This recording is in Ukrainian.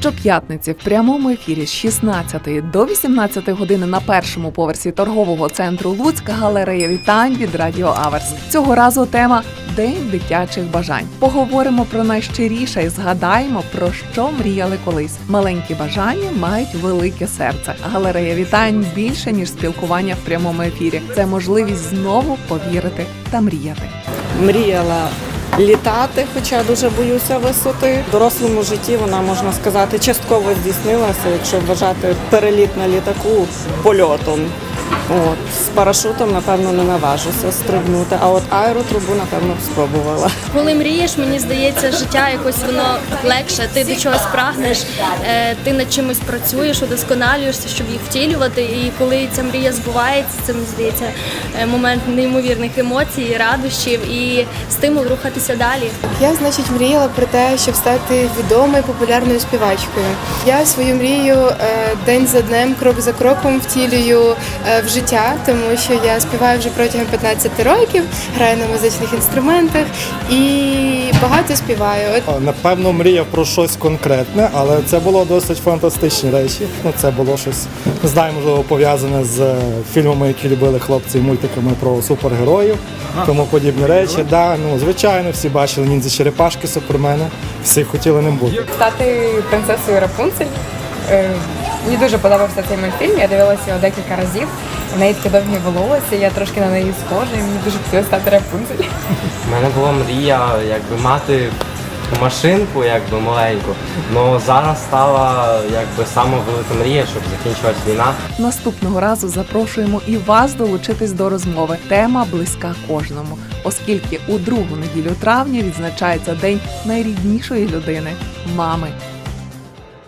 Щоп'ятниці в прямому ефірі з 16 до 18 години на першому поверсі торгового центру Луцька галерея вітань від Радіо Аверс. Цього разу тема День дитячих бажань. Поговоримо про найщиріше і згадаємо про що мріяли колись. Маленькі бажання мають велике серце. Галерея вітань більше ніж спілкування в прямому ефірі. Це можливість знову повірити та мріяти. мріяла літати, хоча дуже боюся висоти. В дорослому житті вона можна сказати частково здійснилася, якщо вважати переліт на літаку польотом. От з парашутом, напевно, не наважуся стрибнути. А от аеротрубу, напевно, б спробувала. Коли мрієш, мені здається, життя якось воно легше. Ти до чогось прагнеш, е, ти над чимось працюєш, удосконалюєшся, щоб їх втілювати. І коли ця мрія збувається, це мені здається е, момент неймовірних емоцій, радощів і стимул рухатися далі. Я, значить, мріяла про те, щоб стати відомою популярною співачкою. Я свою мрію е, день за днем, крок за кроком втілюю в життя, тому що я співаю вже протягом 15 років, граю на музичних інструментах і багато співаю. От Напевно, мріяв про щось конкретне, але це було досить фантастичні речі. Ну, це було щось, не знаю, можливо, пов'язане з е, фільмами, які любили хлопці, мультиками про супергероїв, тому подібні речі. Да, ну, звичайно, всі бачили ніндзя черепашки, супермена, всі хотіли ним бути. стати принцесою Рапунцель. Е, Мені дуже подобався цей мультфільм, я дивилася його декілька разів. У неї таке довгі волосся, я трошки на неї схожа, і мені дуже хотілося стати Рапунцель. У мене була мрія якби мати машинку, якби маленьку. Ну зараз стала якби сама велика мрія, щоб закінчилась війна. Наступного разу запрошуємо і вас долучитись до розмови. Тема близька кожному, оскільки у другу неділю травня відзначається день найріднішої людини мами.